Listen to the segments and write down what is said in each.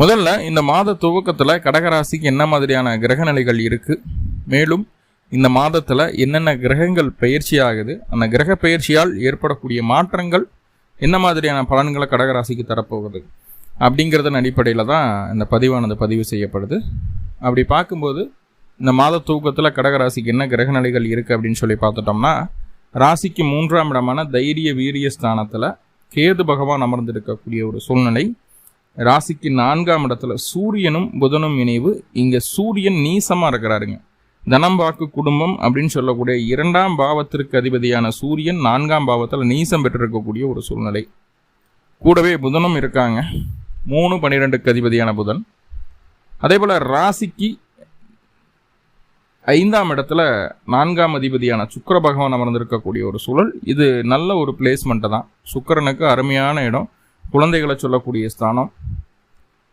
முதல்ல இந்த மாத துவக்கத்தில் கடகராசிக்கு என்ன மாதிரியான கிரகநிலைகள் இருக்குது மேலும் இந்த மாதத்தில் என்னென்ன கிரகங்கள் பயிற்சி ஆகுது? அந்த கிரக பயிற்சியால் ஏற்படக்கூடிய மாற்றங்கள் என்ன மாதிரியான பலன்களை கடகராசிக்கு தரப்போகுது? அப்படிங்கிறதன் அடிப்படையில் தான் இந்த பதிவானது பதிவு செய்யப்படுது. அப்படி பார்க்கும்போது இந்த மாத தூக்கத்தில் கடகராசிக்கு என்ன கிரகநிலைகள் இருக்குது அப்படின்னு சொல்லி பார்த்துட்டோம்னா ராசிக்கு மூன்றாம் இடமான தைரிய வீரிய ஸ்தானத்தில் கேது பகவான் அமர்ந்திருக்கக்கூடிய ஒரு சூழ்நிலை ராசிக்கு நான்காம் இடத்துல சூரியனும் புதனும் இணைவு. இங்கே சூரியன் நீசமாக இருக்கிறாருங்க. தனம் வாக்கு குடும்பம் அப்படின்னு சொல்லக்கூடிய இரண்டாம் பாவத்திற்கு அதிபதியான சூரியன் நான்காம் பாவத்தில் நீசம் பெற்றிருக்கக்கூடிய ஒரு சூழ்நிலை. கூடவே புதனும் இருக்காங்க. மூணு பன்னிரெண்டுக்கு அதிபதியான புதன். அதே போல் ராசிக்கு ஐந்தாம் இடத்துல நான்காம் அதிபதியான சுக்கர பகவான் அமர்ந்திருக்கக்கூடிய ஒரு சூழல். இது நல்ல ஒரு பிளேஸ்மெண்ட்டை தான். சுக்கரனுக்கு அருமையான இடம். குழந்தைகளை சொல்லக்கூடிய ஸ்தானம்.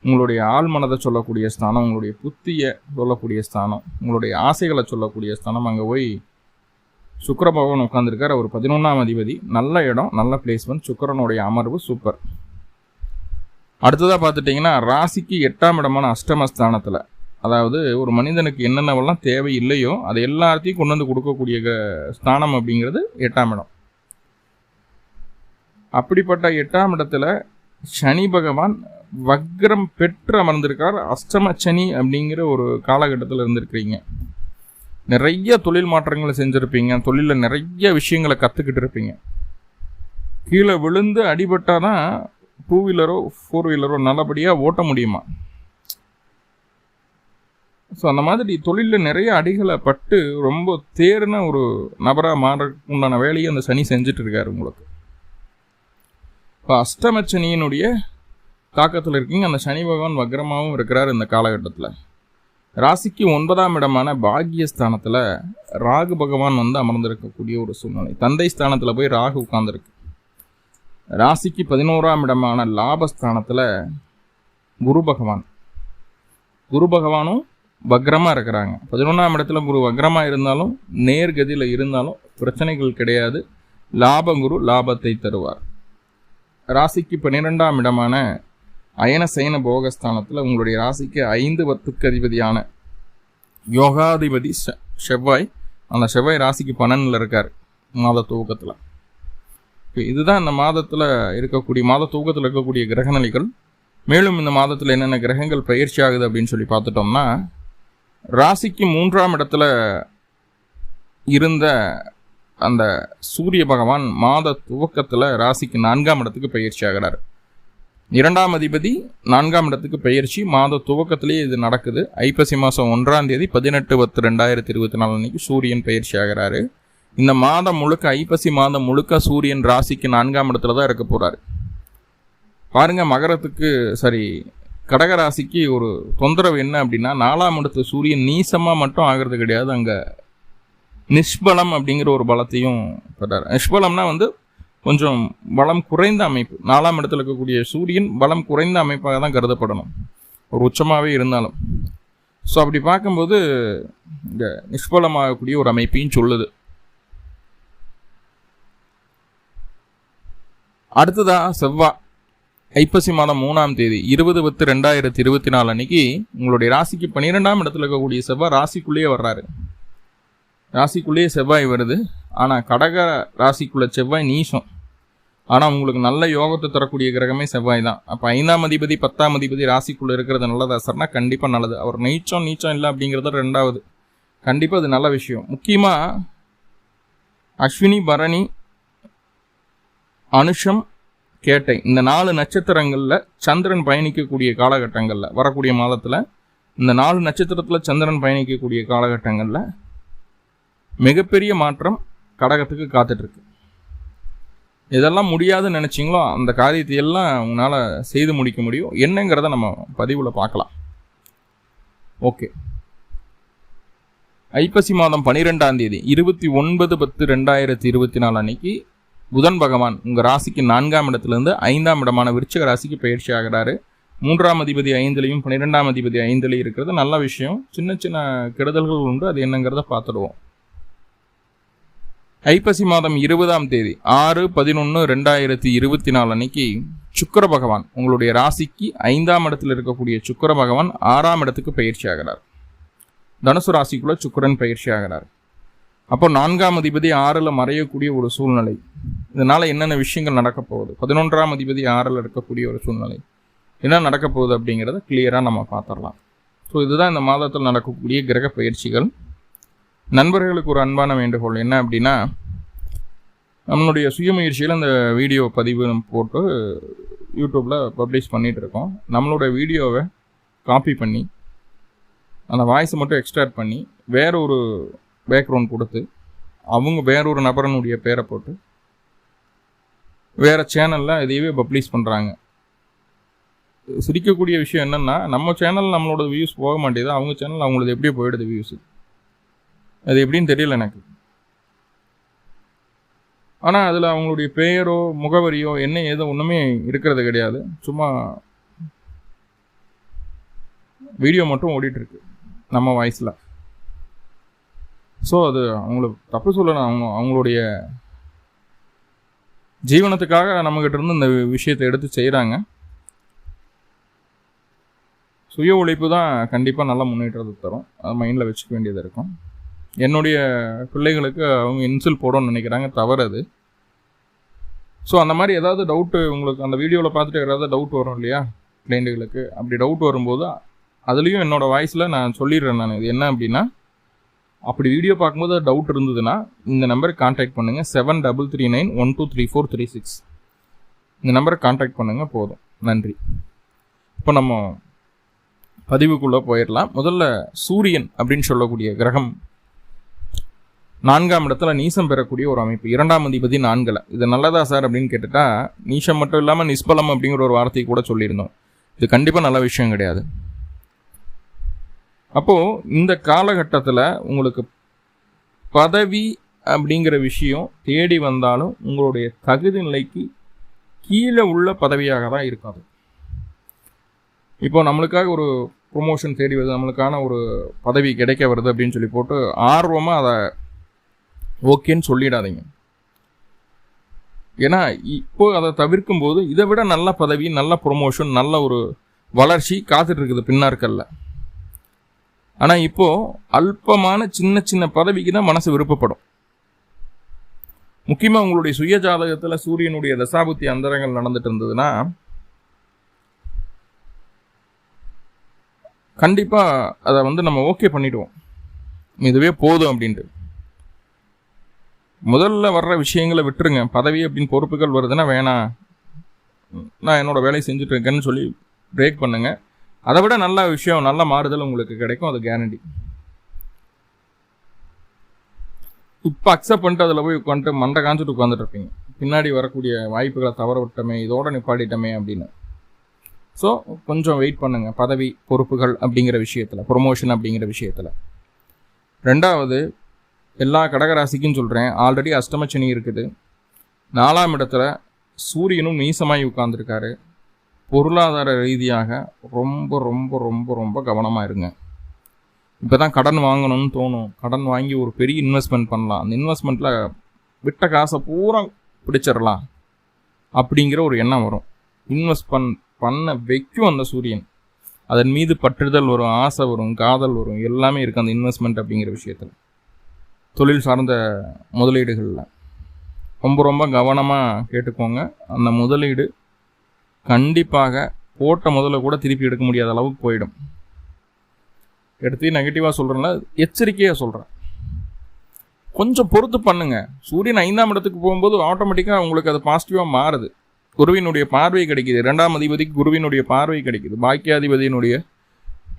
உங்களுடைய ஆள் மனதை சொல்லக்கூடிய ஸ்தானம் உங்களுடைய புத்தியை சொல்லக்கூடிய ஸ்தானம் உங்களுடைய ஆசைகளை சொல்லக்கூடிய ஸ்தானம் அங்கே போய் சுக்கர பகவான் உட்காந்துருக்கார் அவர் பதினொன்றாம் அதிபதி. நல்ல இடம் நல்ல பிளேஸ்மெண்ட் சுக்கரனுடைய அமர்வு சூப்பர் அடுத்ததாக பார்த்துட்டிங்கன்னா ராசிக்கு எட்டாம் இடமான அஷ்டமஸ்தானத்தில் அதாவது ஒரு மனிதனுக்கு என்னென்னவெல்லாம் தேவை இல்லையோ அதை எல்லாத்தையும் கொண்டு வந்து கொடுக்கக்கூடிய ஸ்தானம் அப்படிங்கிறது எட்டாம் இடம். அப்படிப்பட்ட எட்டாம் இடத்துல சனி பகவான் வக்ரம் பெற்று அமர்ந்திருக்கார் அஷ்டமச்சனி அப்படிங்கிற ஒரு காலகட்டத்தில் இருந்திருக்கிறீங்க. நிறைய தொழில் மாற்றங்களை செஞ்சுருப்பீங்க. தொழிலில் நிறைய விஷயங்களை கற்றுக்கிட்டு இருப்பீங்க. கீழே விழுந்து அடிபட்டால் தான் டூ வீலரோ ஃபோர் வீலரோ நல்லபடியாக ஓட்ட முடியுமா? ஸோ அந்த மாதிரி தொழிலில் நிறைய அடிகளை பட்டு ரொம்ப தேர்ன ஒரு நபராக மாற உண்டான வேலையை அந்த சனி செஞ்சுட்டு இருக்காரு உங்களுக்கு. இப்போ அஷ்டமச்சனியினுடைய தாக்கத்தில் இருக்கீங்க. அந்த சனி பகவான் வக்ரமாகவும் இருக்கிறார் இந்த காலகட்டத்தில். ராசிக்கு ஒன்பதாம் இடமான பாகியஸ்தானத்தில் ராகு பகவான் வந்து அமர்ந்திருக்கக்கூடிய ஒரு சூழ்நிலை. தந்தை ஸ்தானத்தில் போய் ராகு உட்கார்ந்துருக்கு. ராசிக்கு பதினோராம் இடமான லாபஸ்தானத்தில் குரு பகவான். குரு பகவானும் வக்ரமாக இருக்கிறாங்க. பதினொன்றாம் இடத்துல குரு வக்ரமாக இருந்தாலும் நேர்கதியில் இருந்தாலும் பிரச்சனைகள் கிடையாது. லாபகுரு லாபத்தை தருவார். ராசிக்கு பன்னிரெண்டாம் இடமான அயன சயன போகஸ்தானத்தில் உங்களுடைய ராசிக்கு ஐந்து பத்துக்கு அதிபதியான யோகாதிபதி செவ்வாய் அந்த செவ்வாய் ராசிக்கு பன்னெண்டில் இருக்கார் மாத தூக்கத்தில். இதுதான் இந்த மாதத்தில் இருக்கக்கூடிய மாத தூக்கத்தில் இருக்கக்கூடிய கிரகநிலைகள். மேலும் இந்த மாதத்தில் என்னென்ன கிரகங்கள் பயிற்சி ஆகுது அப்படின்னு சொல்லி பார்த்துட்டோம்னா ராசிக்கு மூன்றாம் இடத்துல இருந்த அந்த சூரிய பகவான் மாத துவக்கத்தில் ராசிக்கு நான்காம் இடத்துக்கு பயிற்சி ஆகிறார். இரண்டாம் அதிபதி நான்காம் இடத்துக்கு பயிற்சி மாத துவக்கத்திலேயே இது நடக்குது. ஐப்பசி மாதம் ஒன்றாம் தேதி பதினெட்டு பத்து ரெண்டாயிரத்தி இருபத்தி நாலு அன்னைக்கு சூரியன் பயிற்சி ஆகிறாரு. இந்த மாதம் முழுக்க ஐப்பசி மாதம் முழுக்க சூரியன் ராசிக்கு நான்காம் இடத்துல தான் இருக்க போகிறாரு பாருங்க மகரத்துக்கு சரி கடகராசிக்கு ஒரு தொந்தரவு என்ன அப்படின்னா நாலாம் இடத்து சூரியன் நீசமாக மட்டும் ஆகிறது கிடையாது. அங்கே நிஷ்பலம் அப்படிங்கிற ஒரு பலத்தையும் பெறார். நிஷ்பலம்னா வந்து கொஞ்சம் பலம் குறைந்த அமைப்பு. நாலாம் இடத்துல இருக்கக்கூடிய சூரியன் பலம் குறைந்த அமைப்பாக தான் கருதப்படணும். ஒரு உச்சமாகவே இருந்தாலும். ஸோ அப்படி பார்க்கும்போது இந்த நிஷ்பலமாகக்கூடிய ஒரு அமைப்பையும் சொல்லுது. அடுத்ததாக செவ்வாய் ஐப்பசி மாதம் மூணாம் தேதி இருபது பத்து ரெண்டாயிரத்தி இருபத்தி நாலு அன்னைக்கு உங்களுடைய ராசிக்கு பன்னிரெண்டாம் இடத்துல இருக்கக்கூடிய செவ்வாய் ராசிக்குள்ளேயே வர்றாரு. ராசிக்குள்ளேயே செவ்வாய் வருது. ஆனால் கடக ராசிக்குள்ள செவ்வாய் நீசம். ஆனால் உங்களுக்கு நல்ல யோகத்தை தரக்கூடிய கிரகமே செவ்வாய் தான். அப்போ ஐந்தாம் அதிபதி பத்தாம் அதிபதி ராசிக்குள்ளே இருக்கிறது நல்லதா சார்னா கண்டிப்பாக நல்லது. அவர் நீச்சம் நீச்சம் இல்லை அப்படிங்கிறது ரெண்டாவது. கண்டிப்பாக அது நல்ல விஷயம். முக்கியமாக அஸ்வினி பரணி அனுஷம் கேட்டை. இந்த நாலு நட்சத்திரங்களில் சந்திரன் பயணிக்கக்கூடிய காலகட்டங்களில் வரக்கூடிய மாதத்தில் இந்த நாலு நட்சத்திரத்தில் சந்திரன் பயணிக்கக்கூடிய காலகட்டங்களில் மிகப்பெரிய மாற்றம் கடகத்துக்கு காத்துட்ருக்கு. இதெல்லாம் முடியாதுன்னு நினச்சிங்களோ அந்த காரியத்தை எல்லாம் உங்களால் செய்து முடிக்க முடியும். என்னங்கிறத நம்ம பதிவில் பார்க்கலாம். ஓகே. ஐப்பசி மாதம் பனிரெண்டாம் தேதி இருபத்தி ஒன்பது பத்து ரெண்டாயிரத்தி இருபத்தி நாலு அன்னைக்கு புதன் பகவான் உங்கள் ராசிக்கு நான்காம் இடத்துலேருந்து ஐந்தாம் இடமான விருச்சக ராசிக்கு பயிற்சி ஆகிறாரு. மூன்றாம் அதிபதி ஐந்துலையும் பன்னிரெண்டாம் அதிபதி ஐந்துலையும் இருக்கிறது. நல்ல விஷயம். சின்ன சின்ன கெடுதல்கள் உண்டு. அது என்னங்கிறத பார்த்துடுவோம். ஐப்பசி மாதம் இருபதாம் தேதி ஆறு பதினொன்று ரெண்டாயிரத்தி இருபத்தி நாலு அன்னைக்கு சுக்கர பகவான் உங்களுடைய ராசிக்கு ஐந்தாம் இடத்தில் இருக்கக்கூடிய சுக்கர பகவான் ஆறாம் இடத்துக்கு பயிற்சி ஆகிறார். தனுசு ராசிக்குள்ள சுக்கரன் பயிற்சி ஆகிறார். அப்போ நான்காம் அதிபதி ஆறில் மறையக்கூடிய ஒரு சூழ்நிலை. இதனால் என்னென்ன விஷயங்கள் நடக்க போகுது? பதினொன்றாம் அதிபதி ஆறில் இருக்கக்கூடிய ஒரு சூழ்நிலை. என்ன நடக்க போகுது அப்படிங்கிறத கிளியராக நம்ம பார்த்துடலாம். ஸோ இதுதான் இந்த மாதத்தில் நடக்கக்கூடிய கிரக பயிற்சிகள். நண்பர்களுக்கு ஒரு அன்பான வேண்டுகோள் என்ன அப்படின்னா நம்மளுடைய சுயமுயற்சியில் அந்த வீடியோ பதிவு போட்டு யூடியூப்பில் பப்ளிஷ் பண்ணிகிட்டு இருக்கோம். நம்மளோட வீடியோவை காப்பி பண்ணி அந்த வாய்ஸை மட்டும் எக்ஸ்ட்ராக்ட் பண்ணி வேற ஒரு பேக்ரவுண்ட் கொடுத்து அவங்க வேற ஒரு நபரனுடைய பேரை போட்டு வேறு சேனலில் இதையவே பப்ளிஷ் பண்ணுறாங்க சிரிக்கக்கூடிய விஷயம் என்னென்னா நம்ம சேனல் நம்மளோட வியூஸ் போக மாட்டேது அவங்க சேனல் அவங்களது எப்படியோ போயிடுது வியூஸு அது எப்படின்னு தெரியல எனக்கு. ஆனால் அதில் அவங்களுடைய பெயரோ முகவரியோ என்ன ஏதோ ஒன்றுமே இருக்கிறது கிடையாது. சும்மா வீடியோ மட்டும் ஓடிட்டுருக்கு நம்ம வாய்ஸில் ஸோ அது அவங்களுக்கு தப்பு சொல்லணும் அவங்க அவங்களுடைய ஜீவனத்துக்காக நம்மக்கிட்ட இருந்து இந்த விஷயத்தை எடுத்து செய்கிறாங்க சுய உழைப்பு தான் கண்டிப்பாக நல்ல முன்னேற்றத்தை தரும். அது மைண்டில் வச்சுக்க வேண்டியது இருக்கும். என்னுடைய பிள்ளைகளுக்கு அவங்க இன்சில் போடணும்னு நினைக்கிறாங்க தவறு அது ஸோ அந்த மாதிரி ஏதாவது டவுட்டு உங்களுக்கு அந்த வீடியோவில் பார்த்துட்டு ஏதாவது டவுட் வரும் இல்லையா கிளைண்ட்டுகளுக்கு அப்படி டவுட் வரும்போது அதுலேயும் என்னோடய வாய்ஸில் நான் சொல்லிடுறேன் நான். இது என்ன அப்படின்னா அப்படி வீடியோ பார்க்கும்போது டவுட் இருந்ததுன்னா இந்த நம்பருக்கு காண்டாக்ட் பண்ணுங்கள் seven double three nine one two three four three six இந்த நம்பரை காண்டாக்ட் பண்ணுங்கள் போதும். நன்றி. இப்போ நம்ம பதிவுக்குள்ளே போயிடலாம். முதல்ல சூரியன் அப்படின்னு சொல்லக்கூடிய கிரகம் நான்காம் இடத்துல நீசம் பெறக்கூடிய ஒரு அமைப்பு. இரண்டாம் அதிபதி நான்கில். இது நல்லதா சார் அப்படின்னு கேட்டுட்டா நீசம் மட்டும் இல்லாமல் நிஷ்பலம் அப்படிங்கிற ஒரு வார்த்தையை கூட சொல்லியிருந்தோம். இது கண்டிப்பாக நல்ல விஷயம் கிடையாது. அப்போது இந்த காலகட்டத்தில் உங்களுக்கு பதவி அப்படிங்கிற விஷயம் தேடி வந்தாலும் உங்களுடைய தகுதி நிலைக்கு கீழே உள்ள பதவியாக தான் இருக்காது. இப்போ நம்மளுக்காக ஒரு ப்ரொமோஷன் தேடி வருது நம்மளுக்கான ஒரு பதவி கிடைக்க வருது அப்படின்னு சொல்லி போட்டு ஆர்வமாக அதை ஓகேன்னு சொல்லிடாதீங்க. ஏன்னா இப்போ அதை தவிர்க்கும் போது இதை விட நல்ல பதவி நல்ல ப்ரொமோஷன் நல்ல ஒரு வளர்ச்சி காத்துட்டு இருக்குது பின்னாட்களில் ஆனால் இப்போது அல்பமான சின்ன சின்ன பதவிக்கு தான் மனசு விருப்பப்படும். முக்கியமாக உங்களுடைய சுய ஜாதகத்தில் சூரியனுடைய தசாபுத்தி அந்தரங்கள் நடந்துட்டு இருந்ததுன்னா கண்டிப்பாக அதை வந்து நம்ம ஓகே பண்ணிடுவோம். இதுவே போதும் அப்படின்ட்டு. முதல்ல வர்ற விஷயங்களை விட்டுருங்க. பதவி அப்படின்னு பொறுப்புகள் வருதுன்னா வேணாம் நான் என்னோட வேலையை செஞ்சுட்டு இருக்கேன்னு சொல்லி பிரேக் பண்ணுங்க. அதை விட நல்ல விஷயம் நல்ல மாறுதல் உங்களுக்கு கிடைக்கும் அது கேரண்டி இப்போ அக்செப்ட் பண்ணிட்டு அதில் போய் உட்காந்துட்டு மண்டை காஞ்சிட்டு உட்காந்துட்ருப்பீங்க பின்னாடி வரக்கூடிய வாய்ப்புகளை தவற விட்டமே இதோட நிப்பாடிட்டமே அப்படின்னு. ஸோ கொஞ்சம் வெயிட் பண்ணுங்கள் பதவி பொறுப்புகள் அப்படிங்கிற விஷயத்தில் ப்ரொமோஷன் அப்படிங்கிற விஷயத்தில். ரெண்டாவது எல்லா கடகராசிக்கும் சொல்கிறேன் ஆல்ரெடி அஷ்டமச்சனி இருக்குது. நாலாம் இடத்துல சூரியனும் நீசமாகி உட்காந்துருக்காரு பொருளாதார ரீதியாக ரொம்ப ரொம்ப ரொம்ப ரொம்ப கவனமாக இருங்க. இப்போ தான் கடன் வாங்கணும்னு தோணும். கடன் வாங்கி ஒரு பெரிய இன்வெஸ்ட்மெண்ட் பண்ணலாம். அந்த இன்வெஸ்ட்மெண்ட்டில் விட்ட காசை பூரா பிடிச்சிடலாம். அப்படிங்கிற ஒரு எண்ணம் வரும். இன்வெஸ்ட் பண் பண்ண வைக்கும் அந்த சூரியன். அதன் மீது பற்றுதல் வரும் ஆசை வரும் காதல் வரும். எல்லாமே இருக்குது அந்த இன்வெஸ்ட்மெண்ட் அப்படிங்கிற விஷயத்தில். தொழில் சார்ந்த முதலீடுகளில். ரொம்ப ரொம்ப கவனமாக கேட்டுக்கோங்க. அந்த முதலீடு கண்டிப்பாக போட்ட முதல்ல கூட திருப்பி எடுக்க முடியாத அளவுக்கு போயிடும். எடுத்து நெகட்டிவாக சொல்கிறேன்னா எச்சரிக்கையாக சொல்கிறேன் கொஞ்சம் பொறுத்து பண்ணுங்கள் சூரியன் ஐந்தாம் இடத்துக்கு போகும்போது ஆட்டோமேட்டிக்காக உங்களுக்கு அது பாசிட்டிவாக மாறுது. குருவினுடைய பார்வை கிடைக்குது. ரெண்டாம் அதிபதிக்கு குருவினுடைய பார்வை கிடைக்குது. பாக்கியாதிபதியினுடைய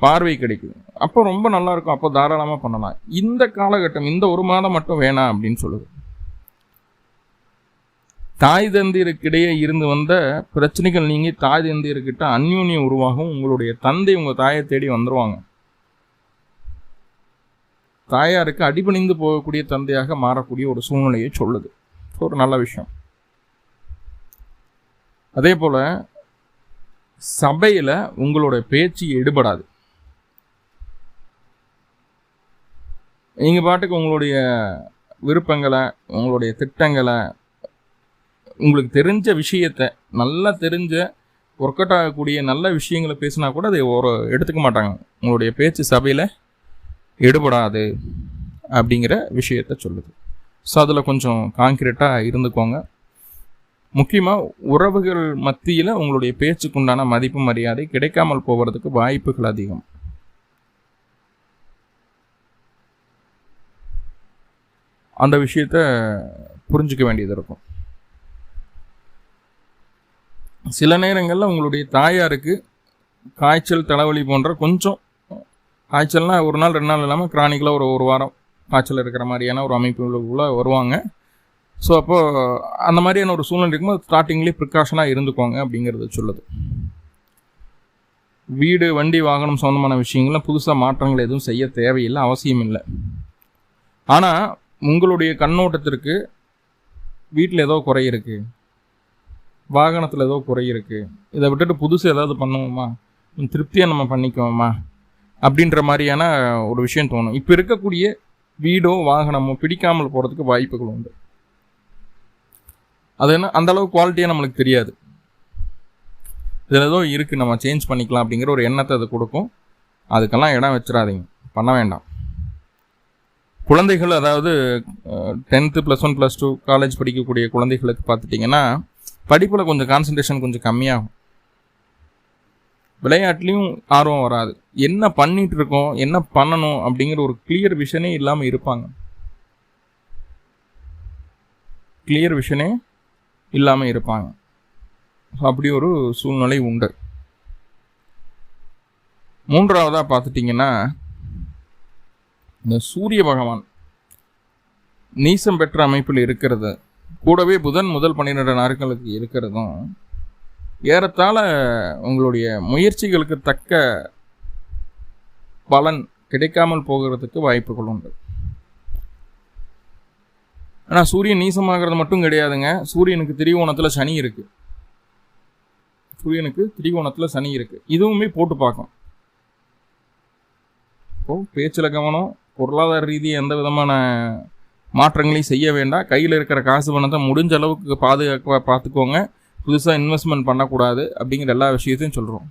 பார்வை கிடைக்குது அப்போ ரொம்ப நல்லா இருக்கும். அப்போ தாராளமாக பண்ணலாம். இந்த காலகட்டம் இந்த ஒரு மாதம் மட்டும் வேணாம் அப்படின்னு சொல்லுது. தாய் தந்தையருக்கிடையே இருந்து வந்த பிரச்சனைகள் நீங்கி தாய் தந்தையர்கிட்ட அந்யூன்யம் உருவாகும். உங்களுடைய தந்தை உங்கள் தாயை தேடி வந்துடுவாங்க தாயாருக்கு அடிபணிந்து போகக்கூடிய தந்தையாக மாறக்கூடிய ஒரு சூழ்நிலையை சொல்லுது. ஒரு நல்ல விஷயம். அதே போல் சபையில் உங்களோட பேச்சு எடுபடாது நீங்கள் பாட்டுக்கு உங்களுடைய விருப்பங்களை உங்களுடைய திட்டங்களை உங்களுக்கு தெரிஞ்ச விஷயத்த நல்லா தெரிஞ்ச ஒர்க் அவுட் ஆகக்கூடிய நல்ல விஷயங்களை பேசினா கூட அதை ஒரு எடுத்துக்க மாட்டாங்க. உங்களுடைய பேச்சு சபையில் எடுபடாது அப்படிங்கிற விஷயத்த சொல்லுது. ஸோ அதில் கொஞ்சம் காங்கிரீட்டாக இருந்துக்கோங்க. முக்கியமாக உறவுகள் மத்தியில் உங்களுடைய பேச்சுக்குண்டான மதிப்பு மரியாதை கிடைக்காமல் போகிறதுக்கு வாய்ப்புகள் அதிகம். அந்த விஷயத்த புரிஞ்சிக்க வேண்டியது இருக்கும். சில நேரங்களில் உங்களுடைய தாயாருக்கு காய்ச்சல் தலைவலி போன்ற கொஞ்சம் காய்ச்சல்னால் ஒரு நாள் ரெண்டு நாள் இல்லாமல் கிரானிக்கலாக ஒரு ஒரு வாரம் காய்ச்சல் இருக்கிற மாதிரியான ஒரு அமைப்புகளுக்குள்ளே வருவாங்க. ஸோ அப்போது அந்த மாதிரியான ஒரு சூழ்நிலை இருக்கும்போது ஸ்டார்டிங்லேயே ப்ரிகாஷனாக இருந்துக்கோங்க அப்படிங்கிறது சொல்லுது. வீடு வண்டி வாகனம் சொந்தமான விஷயங்கள்லாம் புதுசாக மாற்றங்கள் எதுவும் செய்ய தேவையில்லை அவசியம் இல்லை ஆனால் உங்களுடைய கண்ணோட்டத்திற்கு வீட்டில் ஏதோ குறை இருக்குது வாகனத்தில் ஏதோ குறை இருக்குது இதை விட்டுட்டு புதுசு ஏதாவது பண்ணுவோமா? திருப்தியாக நம்ம பண்ணிக்குவோமா? அப்படின்ற மாதிரியான ஒரு விஷயம் தோணும். இப்போ இருக்கக்கூடிய வீடோ வாகனமோ பிடிக்காமல் போகிறதுக்கு வாய்ப்புகள் உண்டு. அது என்ன? அந்தளவு குவாலிட்டியாக நம்மளுக்கு தெரியாது. இதில் ஏதோ இருக்குது நம்ம சேஞ்ச் பண்ணிக்கலாம் அப்படிங்கிற ஒரு எண்ணத்தை அது கொடுக்கும். அதுக்கெல்லாம் இடம் வச்சிடாதீங்க. பண்ண வேண்டாம். குழந்தைகள் அதாவது tenth plus one plus two college படிக்கக்கூடிய குழந்தைகளுக்கு பார்த்துட்டிங்கன்னா படிப்பில் கொஞ்சம் கான்சன்ட்ரேஷன் கொஞ்சம் கம்மியாகும். விளையாட்லேயும் ஆர்வம் வராது. என்ன பண்ணிட்டு இருக்கோம் என்ன பண்ணணும் அப்படிங்கிற ஒரு கிளியர் விஷனே இல்லாமல் இருப்பாங்க. கிளியர் விஷனே இல்லாமல் இருப்பாங்க. அப்படி ஒரு சூழ்நிலை உண்டு. மூன்றாவதாக பார்த்துட்டிங்கன்னா இந்த சூரிய பகவான் நீசம் பெற்ற அமைப்பில் இருக்கிறது. கூடவே புதன் முதல் பன்னிரெண்டு நாட்களுக்கு இருக்கிறதும் ஏறத்தாழ உங்களுடைய முயற்சிகளுக்கு தக்க பலன் கிடைக்காமல் போகிறதுக்கு வாய்ப்புகள் உண்டு. ஆனால் சூரியன் நீசமாகிறது மட்டும் கிடையாதுங்க. சூரியனுக்கு திரிகோணத்தில் சனி இருக்குது சூரியனுக்கு திரிகோணத்தில் சனி இருக்குது இதுவுமே போட்டு பார்க்கும் இப்போது பேச்சில் கவனம் பொருளாதார ரீதியாக எந்த விதமான மாற்றங்களையும் செய்ய வேண்டாம். கையில் இருக்கிற காசு பணத்தை முடிஞ்ச அளவுக்கு பாதுகாக்க பார்த்துக்கோங்க புதுசாக இன்வெஸ்ட்மெண்ட் பண்ணக்கூடாது அப்படிங்கிற எல்லா விஷயத்தையும் சொல்கிறோம்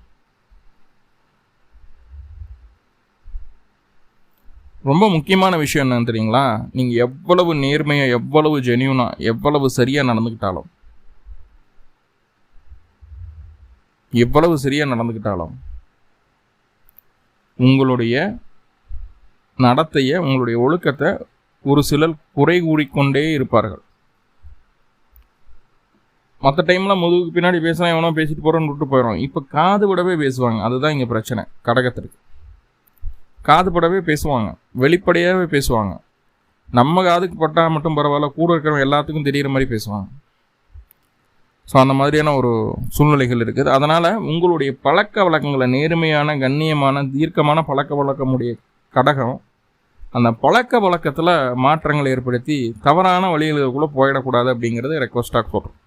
ரொம்ப முக்கியமான விஷயம் என்னன்னு தெரியுங்களா? நீங்கள் எவ்வளவு நேர்மையாக எவ்வளவு ஜெனியூனாக எவ்வளவு சரியாக நடந்துக்கிட்டாலும். எவ்வளவு சரியாக நடந்துக்கிட்டாலும். உங்களுடைய நடத்தைய உங்களுடைய ஒழுக்கத்தை ஒரு சிலர் குறை கூறிக்கொண்டே இருப்பார்கள். மற்ற டைமில் முதுகுக்கு பின்னாடி பேசுனா எவனோ பேசிட்டு போகிறோன்னு விட்டு போயிடும் இப்போ காது விடவே பேசுவாங்க. அதுதான் இங்கே பிரச்சனை. கடகத்திற்கு. காது படவே பேசுவாங்க. வெளிப்படையாகவே பேசுவாங்க. நம்ம காதுக்கு பட்டால் மட்டும் பரவாயில்ல. கூட இருக்கிறவங்க எல்லாத்துக்கும் தெரிகிற மாதிரி பேசுவாங்க. ஸோ அந்த மாதிரியான ஒரு சூழ்நிலைகள் இருக்குது. அதனால் உங்களுடைய பழக்க வழக்கங்களை நேர்மையான கண்ணியமான தீர்க்கமான பழக்க வழக்கமுடைய கடகம் அந்த பழக்க வழக்கத்தில் மாற்றங்களை ஏற்படுத்தி தவறான வழிகளுக்குள்ளே போயிடக்கூடாது அப்படிங்கிறது ரெக்வஸ்ட்டாக சொல்கிறோம்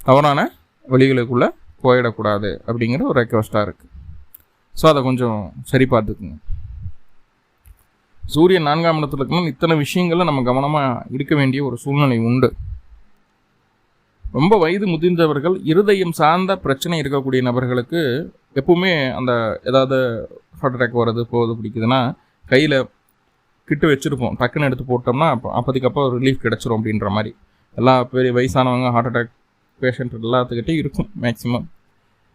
தவறான வழிகளுக்குள்ளே போயிடக்கூடாது அப்படிங்கிற ஒரு ரெக்வஸ்ட்டாக இருக்குது ஸோ அதை கொஞ்சம் சரி பார்த்துக்குங்க. சூரியன் நான்காம் இடத்துல இருக்கணும் இத்தனை விஷயங்களில் நம்ம கவனமாக இருக்க வேண்டிய ஒரு சூழ்நிலை உண்டு. ரொம்ப வயது முதிர்ந்தவர்கள் இருதயம் சார்ந்த பிரச்சனை இருக்கக்கூடிய நபர்களுக்கு எப்பவுமே அந்த ஏதாவது ஹார்ட் அட்டாக் வர்றது போகுது பிடிக்குதுன்னா கையில் கிட்ட வச்சுருப்போம். டக்குன்னு எடுத்து போட்டோம்னா அப்போ அப்போதைக்கு அப்போ ரிலீஃப் கிடச்சிரும் அப்படின்ற மாதிரி. எல்லா பெரிய வயசானவங்க ஹார்ட் அட்டாக் பேஷண்ட் எல்லாத்துக்கிட்டே இருக்கும் மேக்ஸிமம்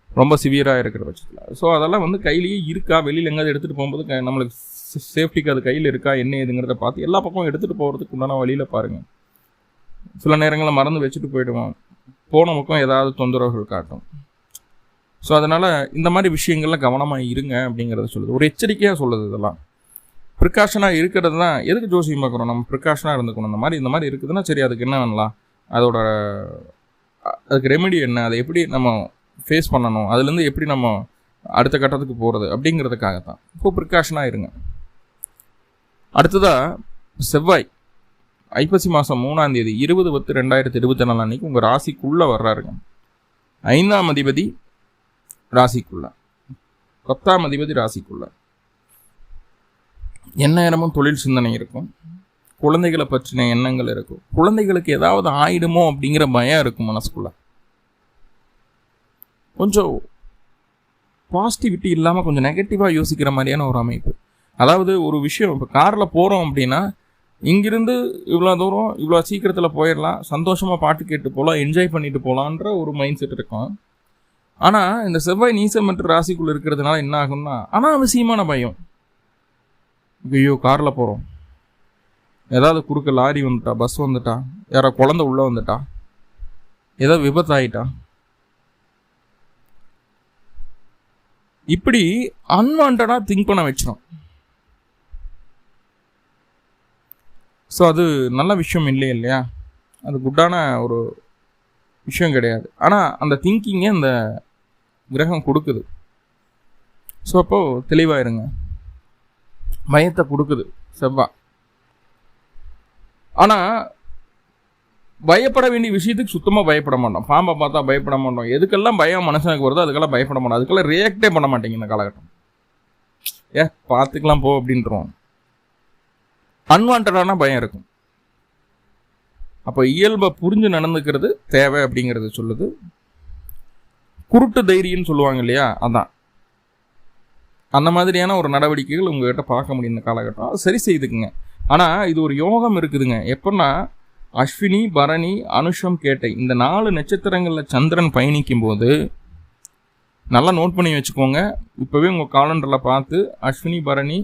ரொம்ப சிவியராக இருக்கிற பட்சத்தில். ஸோ அதெல்லாம் வந்து கையிலேயே இருக்கா? வெளியில் எங்கேயாவது எடுத்துகிட்டு போகும்போது நம்மளுக்கு சேஃப்டிக்கு அது கையில் இருக்கா? என்ன ஏதுங்கிறத பார்த்து எல்லா பக்கமும் எடுத்துகிட்டு போகிறதுக்கு உண்டான வழியில் பாருங்கள் சில நேரங்களில் மறந்து வச்சுட்டு போயிடுவோம். போன பக்கம் ஏதாவது தொந்தரவுகள் காட்டும். ஸோ அதனால் இந்த மாதிரி விஷயங்கள்லாம் கவனமாக இருங்க அப்படிங்கிறத சொல்லுது. ஒரு எச்சரிக்கையாக சொல்லுது இதெல்லாம். ப்ரிகாஷனாக இருக்கிறது தான் எதுக்கு ஜோசியம் பார்க்குறோம்? நம்ம ப்ரிகாஷனாக இருந்துக்கணும். இந்த மாதிரி இந்த மாதிரி இருக்குதுன்னா சரி அதுக்கு என்ன பண்ணலாம் அதோட அதுக்கு ரெமெடி என்ன? அதை எப்படி நம்ம ஃபேஸ் பண்ணணும்? அதுலேருந்து எப்படி நம்ம அடுத்த கட்டத்துக்கு போகிறது அப்படிங்கிறதுக்காக தான் இப்போ ப்ரிகாஷனாக இருங்க. அடுத்ததாக செவ்வாய். ஐப்பசி மாதம் மூணாம் தேதி இருபது பத்து ரெண்டாயிரத்தி இருபத்தி நாலு அன்னைக்கு உங்கள் ராசிக்குள்ளே வர்றாருங்க. ஐந்தாம் அதிபதி ராசிக்குள்ள. பத்தாம் அதிபதி ராசிக்குள்ள. எந்நேரமும் தொழில் சிந்தனை இருக்கும். குழந்தைகளை பற்றின எண்ணங்கள் இருக்கும். குழந்தைகளுக்கு ஏதாவது ஆயிடுமோ அப்படிங்கிற பயம் இருக்கும் மனசுக்குள்ள. கொஞ்சம் பாசிட்டிவிட்டி இல்லாமல் கொஞ்சம் நெகட்டிவாக யோசிக்கிற மாதிரியான ஒரு அமைப்பு. அதாவது ஒரு விஷயம் இப்போ காரில் போகிறோம் அப்படின்னா இங்கிருந்து இவ்வளோ தூரம் இவ்வளோ சீக்கிரத்தில் போயிடலாம் சந்தோஷமாக பாட்டு கேட்டு போகலாம் என்ஜாய் பண்ணிட்டு போகலான்ற ஒரு மைண்ட் செட் இருக்கும். ஆனால் இந்த செவ்வாய் நீசம் மற்றும் ராசிக்குள்ளே இருக்கிறதுனால என்ன ஆகும்னா அனாவசியமான பயம். ஐயோ காரில் போகிறோம் ஏதாவது குறுக்க லாரி வந்துட்டா பஸ் வந்துட்டா யாரோ குழந்த உள்ளே வந்துட்டா ஏதோ விபத்தாயிட்டா. இப்படி அன்வான்டாக திங்க் பண்ண வச்சிடும் ஸோ அது நல்ல விஷயம் இல்லை இல்லையா? அது குட்டான ஒரு விஷயம் கிடையாது. ஆனால் அந்த திங்கிங்கை அந்த கிரகம் கொடுக்குது. ஸோ அப்போது தெளிவாயிருங்க. பயத்தை கொடுக்குது செவ்வா. ஆனால் பயப்பட வேண்டிய விஷயத்துக்கு சுத்தமாக பயப்பட மாட்டோம். பாம்பை பார்த்தா பயப்பட மாட்டோம். எதுக்கெல்லாம் பயம் மனுஷனுக்கு வருதோ அதுக்கெல்லாம் பயப்பட மாட்டோம். அதுக்கெல்லாம் ரியாக்டே பண்ண மாட்டேங்க இந்த காலகட்டம். ஏ பார்த்துக்கலாம் போ அப்படின்றோம். அன்வான்டான பயம் இருக்கும். அப்போ இயல்பை புரிஞ்சு நடந்துக்கிறது தேவை அப்படிங்கிறது சொல்லுது. குருட்டு தைரியம்னு சொல்லுவாங்க இல்லையா? அதான். அந்த மாதிரியான ஒரு நடவடிக்கைகள் உங்ககிட்ட பார்க்க முடியும் இந்த காலகட்டம். அது சரி செய்துக்குங்க. ஆனால் இது ஒரு யோகம் இருக்குதுங்க. எப்படின்னா அஸ்வினி பரணி அனுஷம் கேட்டை இந்த நாலு நட்சத்திரங்களில் சந்திரன் பயணிக்கும் போது நல்லா நோட் பண்ணி வச்சுக்கோங்க. இப்போவே உங்கள் காலண்டரில் பார்த்து அஸ்வினி பரணி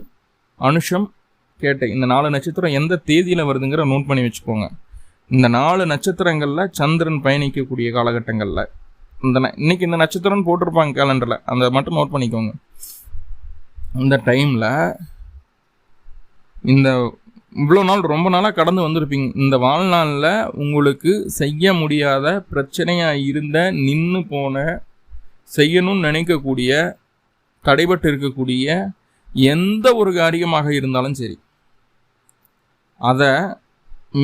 அனுஷம் கேட்டை இந்த நாலு நட்சத்திரம் எந்த தேதியில் வருதுங்கிற நோட் பண்ணி வச்சுக்கோங்க. இந்த நாலு நட்சத்திரங்களில் சந்திரன் பயணிக்கக்கூடிய காலகட்டங்களில் இந்த இன்னைக்கு இந்த நட்சத்திரம்னு போட்டிருப்பாங்க கேலண்டரில் அந்த மட்டும் நோட் பண்ணிக்கோங்க. அந்த டைமில் இந்த இவ்வளோ நாள் ரொம்ப நாளாக கடந்து வந்திருப்பீங்க. இந்த வாழ்நாளில் உங்களுக்கு செய்ய முடியாத பிரச்சனையாக இருந்த நின்று போன செய்யணும்னு நினைக்கக்கூடிய தடைபட்டு இருக்கக்கூடிய எந்த ஒரு காரியமாக இருந்தாலும் சரி அதை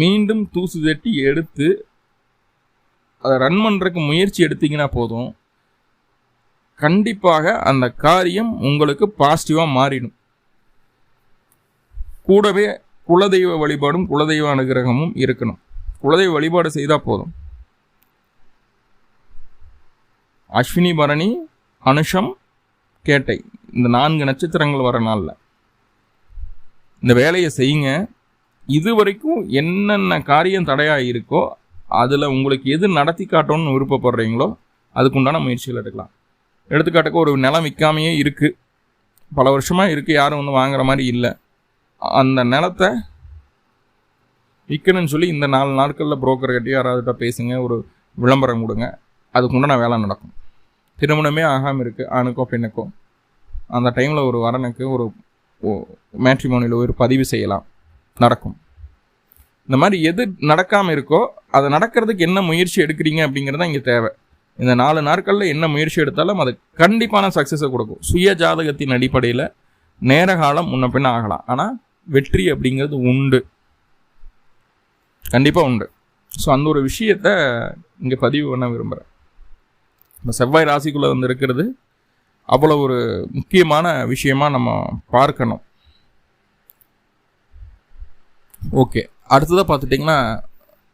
மீண்டும் தூசு தட்டி எடுத்து அதை ரன் பண்ணுறதுக்கு முயற்சி எடுத்தீங்கன்னா போதும். கண்டிப்பாக அந்த காரியம் உங்களுக்கு பாசிட்டிவாக மாறிடும். கூடவே குலதெய்வ வழிபாடும் குலதெய்வ அனுகிரகமும் இருக்கணும். குலதெய்வ வழிபாடு செய்தால் போதும். அஸ்வினி பரணி அனுஷம் கேட்டை. இந்த நான்கு நட்சத்திரங்கள் வர நாளில். இந்த வேலையை செய்யுங்க. இது வரைக்கும் என்னென்ன காரியம் தடையாக இருக்கோ அதில் உங்களுக்கு எது நடத்தி காட்டணும்னு விருப்பப்படுறீங்களோ அதுக்குண்டான முயற்சிகள் எடுக்கலாம். எடுத்துக்காட்டுக்கு ஒரு நிலம் விற்காமையே இருக்குது பல வருஷமாக இருக்குது யாரும் வந்து வாங்குற மாதிரி இல்லை. அந்த நிலத்தை விற்கணும்னு சொல்லி இந்த நாலு நாட்களில் புரோக்கர் கட்டி பேசுங்க ஒரு விளம்பரம் கொடுங்க. அதுக்குண்டான வேலை நடக்கும். திருமணமே ஆகாமல் இருக்குது ஆணுக்கோ பெண்ணுக்கோ. அந்த டைமில் ஒரு வரனுக்கு ஒரு மேட்ரிமோனியில் ஒரு பதிவு செய்யலாம். நடக்கும். இந்த மாதிரி எது நடக்காமல் இருக்கோ அதை நடக்கிறதுக்கு என்ன முயற்சி எடுக்கிறீங்க அப்படிங்கிறது தான் இங்கே தேவை. இந்த நாலு நாட்களில் என்ன முயற்சி எடுத்தாலும் அது கண்டிப்பான சக்ஸஸை கொடுக்கும். சுய ஜாதகத்தின் அடிப்படையில் நேர காலம் முன்ன பின்ன ஆகலாம். ஆனால் வெற்றி அப்படிங்கிறது உண்டு. கண்டிப்பாக உண்டு. ஸோ அந்த ஒரு விஷயத்தை இங்கே பதிவு பண்ண விரும்புகிறேன் இப்போ செவ்வாய் ராசிக்குள்ளே வந்து இருக்கிறது அவ்வளோ ஒரு முக்கியமான விஷயமாக நம்ம பார்க்கணும். ஓகே. அடுத்ததாக பார்த்துட்டிங்கன்னா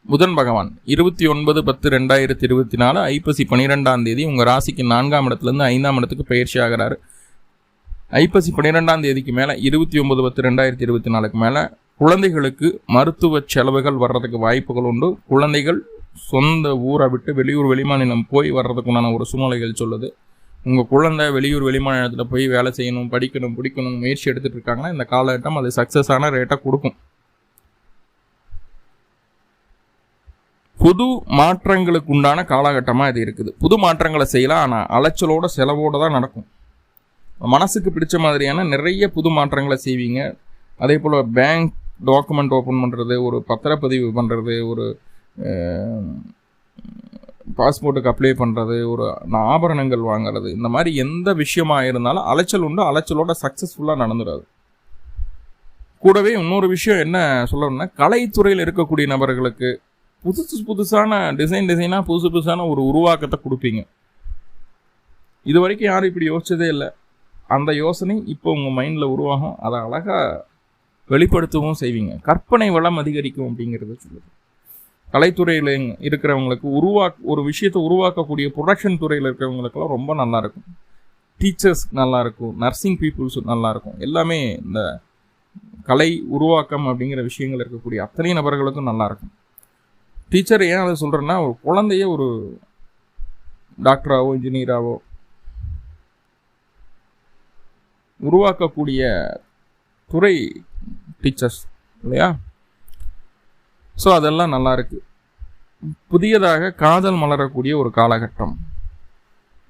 புதன் பகவான் இருபத்தி ஒன்பது பத்து ரெண்டாயிரத்தி இருபத்தி நாலு ஐப்பசி பன்னிரெண்டாம் தேதி உங்கள் ராசிக்கு நான்காம் இடத்துலேருந்து ஐந்தாம் இடத்துக்கு பயிற்சி ஆகிறாரு. ஐப்பசி பன்னிரெண்டாம் தேதிக்கு மேலே இருபத்தி ஒன்பது பத்து ரெண்டாயிரத்தி இருபத்தி நாலுக்கு மேலே குழந்தைகளுக்கு மருத்துவ செலவுகள் வர்றதுக்கு வாய்ப்புகள் உண்டு. குழந்தைகள் சொந்த ஊரை விட்டு வெளியூர் வெளிமாநிலம் போய் வர்றதுக்குண்டான ஒரு சூழ்நிலைகள் சொல்லுது. உங்கள் குழந்தை வெளியூர் வெளிமாநிலத்தில் போய் வேலை செய்யணும் படிக்கணும் பிடிக்கணும் முயற்சி எடுத்துகிட்டு இருக்காங்கன்னா இந்த காலகட்டம் அது சக்ஸஸான ரேட்டாக கொடுக்கும். புது மாற்றங்களுக்கு உண்டான காலகட்டமாக இது இருக்குது. புது மாற்றங்களை செய்யலாம் ஆனால் அலைச்சலோட செலவோடு தான் நடக்கும். மனசுக்கு பிடிச்ச மாதிரியான நிறைய புது மாற்றங்களை செய்வீங்க. அதே போல் பேங்க் டாக்குமெண்ட் ஓப்பன் பண்ணுறது ஒரு பத்திரப்பதிவு பண்ணுறது ஒரு பாஸ்போர்ட்டுக்கு அப்ளை பண்ணுறது ஒரு ஆபரணங்கள் வாங்குறது இந்த மாதிரி எந்த விஷயமாக இருந்தாலும் அலைச்சல் உண்டு அலைச்சலோட சக்ஸஸ்ஃபுல்லாக நடந்துடாது. கூடவே இன்னொரு விஷயம் என்ன சொல்லணும்னா கலைத்துறையில் இருக்கக்கூடிய நபர்களுக்கு புதுசு புதுசான டிசைன் டிசைனாக புதுசு புதுசான ஒரு உருவாக்கத்தை கொடுப்பீங்க. இது வரைக்கும் யாரும் இப்படி யோசிச்சதே இல்லை. அந்த யோசனை இப்போ உங்கள் மைண்டில் உருவாகும். அதை அழகாக வெளிப்படுத்தவும் செய்வீங்க. கற்பனை வளம் அதிகரிக்கும் அப்படிங்கிறத சொல்லுது. கலைத்துறையில் இருக்கிறவங்களுக்கு உருவா ஒரு விஷயத்தை உருவாக்கக்கூடிய ப்ரொடக்ஷன் துறையில் இருக்கிறவங்களுக்கெல்லாம் ரொம்ப நல்லாயிருக்கும் டீச்சர்ஸ் நல்லாயிருக்கும் நர்சிங் பீப்புள்ஸ் நல்லாயிருக்கும் எல்லாமே இந்த கலை உருவாக்கம் அப்படிங்கிற விஷயங்கள் இருக்கக்கூடிய அத்தனை நபர்களுக்கும் நல்லாயிருக்கும் டீச்சர் ஏன் அதை சொல்கிறேன்னா ஒரு குழந்தைய ஒரு டாக்டராகவோ இன்ஜினியராகவோ உருவாக்கக்கூடிய துறை டீச்சர்ஸ் இல்லையா? ஸோ அதெல்லாம் நல்லா இருக்கு. புதியதாக காதல் மலரக்கூடிய ஒரு காலகட்டம்.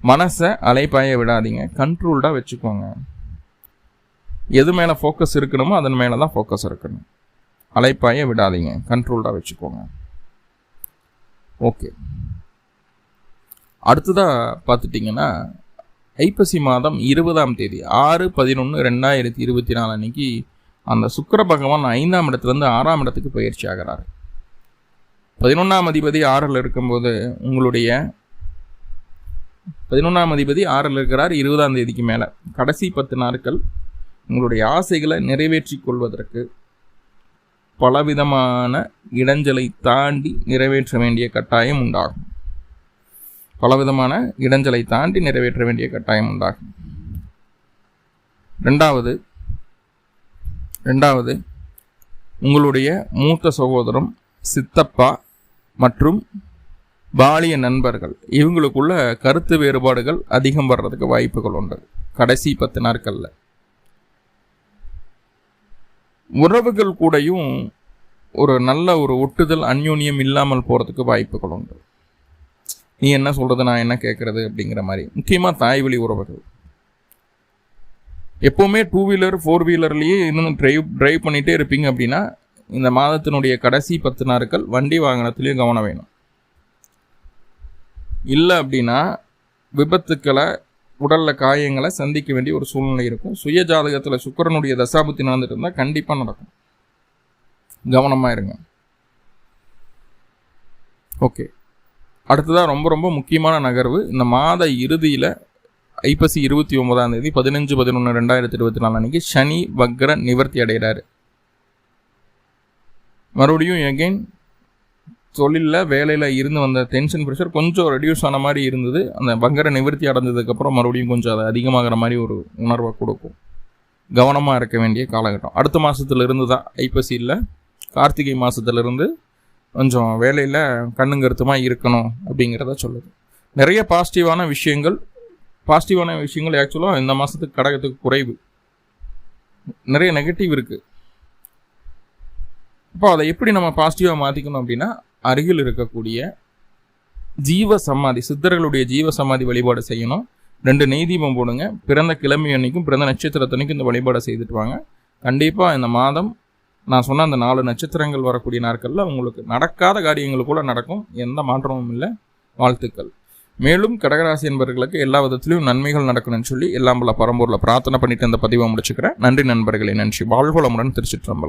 மனசை அலைப்பாய விடாதீங்க. கண்ட்ரோல்டாக வச்சுக்கோங்க. எது மேலே ஃபோக்கஸ் இருக்கணுமோ அதன் மேலே தான் ஃபோக்கஸ் இருக்கணும். அலைப்பாய விடாதீங்க. கண்ட்ரோல்டாக வச்சுக்கோங்க. ஓகே. அடுத்ததாக பார்த்துட்டிங்கன்னா ஐப்பசி மாதம் இருபதாம் தேதி ஆறு பதினொன்று ரெண்டாயிரத்தி இருபத்தி நாலு அன்னைக்கு அந்த சுக்கர பகவான் ஐந்தாம் இடத்துலேருந்து ஆறாம் இடத்துக்கு பயிற்சி ஆகிறார். பதினொன்றாம் அதிபதி ஆறில் இருக்கும்போது உங்களுடைய பதினொன்றாம் அதிபதி ஆறில் இருக்கிறார் இருபதாம் தேதிக்கு மேலே. கடைசி பத்து நாட்கள் உங்களுடைய ஆசைகளை நிறைவேற்றி கொள்வதற்கு பலவிதமான இடைஞ்சலை தாண்டி நிறைவேற்ற வேண்டிய கட்டாயம் உண்டாகும். பலவிதமான இடைஞ்சலை தாண்டி நிறைவேற்ற வேண்டிய கட்டாயம் உண்டாகும். ரெண்டாவது ரெண்டாவது உங்களுடைய மூத்த சகோதரம் சித்தப்பா மற்றும் பாலிய நண்பர்கள் இவங்களுக்குள்ள கருத்து வேறுபாடுகள் அதிகம் வர்றதுக்கு வாய்ப்புகள் உண்டு. கடைசி பத்து நாட்களில். உறவுகள் கூடயும் ஒரு நல்ல ஒரு ஒட்டுதல் அந்யோன்யம் இல்லாமல் போகிறதுக்கு வாய்ப்புகள் உண்டு. நீ என்ன சொல்கிறது நான் என்ன கேட்குறது அப்படிங்கிற மாதிரி. முக்கியமாக தாய்வழி உறவுகள். எப்போவுமே டூ வீலர் ஃபோர் வீலர்லேயே இன்னும் ட்ரைவ் ட்ரைவ் பண்ணிகிட்டே இருப்பீங்க அப்படின்னா இந்த மாதத்தினுடைய கடைசி பத்து நாட்கள் வண்டி வாகனத்துலேயும் கவனம் வேணும். இல்லை அப்படின்னா விபத்துக்களை உடலில் காயங்களை சந்திக்க வேண்டிய ஒரு சூழ்நிலை இருக்கும். சுய ஜாதகத்தில் சுக்கரனுடைய தசாபுத்தி நடந்துட்டு இருந்தால் கண்டிப்பாக நடக்கும். கவனமாக இருங்க. ஓகே. அடுத்ததாக ரொம்ப ரொம்ப முக்கியமான நகர்வு இந்த மாத இறுதியில் ஐப்பசி இருபத்தி ஒன்பதாம் தேதி பதினஞ்சு பதினொன்று ரெண்டாயிரத்தி இருபத்தி நாலு அன்னைக்கு சனி வக்ர நிவர்த்தி அடைகிறாரு. மறுபடியும் எகெயின் தொழிலில் வேலையில் இருந்து வந்த டென்ஷன் ப்ரெஷர் கொஞ்சம் ரெடியூஸ் ஆன மாதிரி இருந்தது. அந்த வங்கர நிவர்த்தி அடைஞ்சதுக்கப்புறம் மறுபடியும் கொஞ்சம் அது அதிகமாகிற மாதிரி ஒரு உணர்வை கொடுக்கும். கவனமாக இருக்க வேண்டிய காலகட்டம். அடுத்த மாதத்துல இருந்து தான் ஐப்பசியில் கார்த்திகை மாதத்துலேருந்து கொஞ்சம் வேலையில் கண்ணுங்கருத்துமாக இருக்கணும் அப்படிங்கிறத சொல்லுது. நிறைய பாசிட்டிவான விஷயங்கள். பாசிட்டிவான விஷயங்கள் ஆக்சுவலாக இந்த மாதத்துக்கு கடகத்துக்கு குறைவு. நிறைய நெகட்டிவ் இருக்குது இப்போ அதை எப்படி நம்ம பாசிட்டிவாக மாற்றிக்கணும் அப்படின்னா அருகில் இருக்கக்கூடிய ஜீவ சமாதி சித்தர்களுடைய ஜீவ சமாதி வழிபாடு செய்யணும். ரெண்டு நெய் தீபம் போடுங்க. பிறந்த கிழமை அன்னைக்கும் பிறந்த நட்சத்திரத்தனைக்கும் இந்த வழிபாடை செய்துட்டு வாங்க. கண்டிப்பாக இந்த மாதம் நான் சொன்ன அந்த நாலு நட்சத்திரங்கள் வரக்கூடிய நாட்களில் உங்களுக்கு நடக்காத காரியங்கள் கூட நடக்கும். எந்த மாற்றமும் இல்லை. வாழ்த்துக்கள். மேலும் கடகராசி என்பர்களுக்கு எல்லா விதத்திலையும் நன்மைகள் நடக்கணும்னு சொல்லி எல்லாம் பல பரம்பூரில் பிரார்த்தனை பண்ணிட்டு இந்த பதிவை முடிச்சுக்கிறேன். நன்றி நண்பர்களே நன்றி. வாழ்வளமுடன் திருச்சிற்றம்பலம்.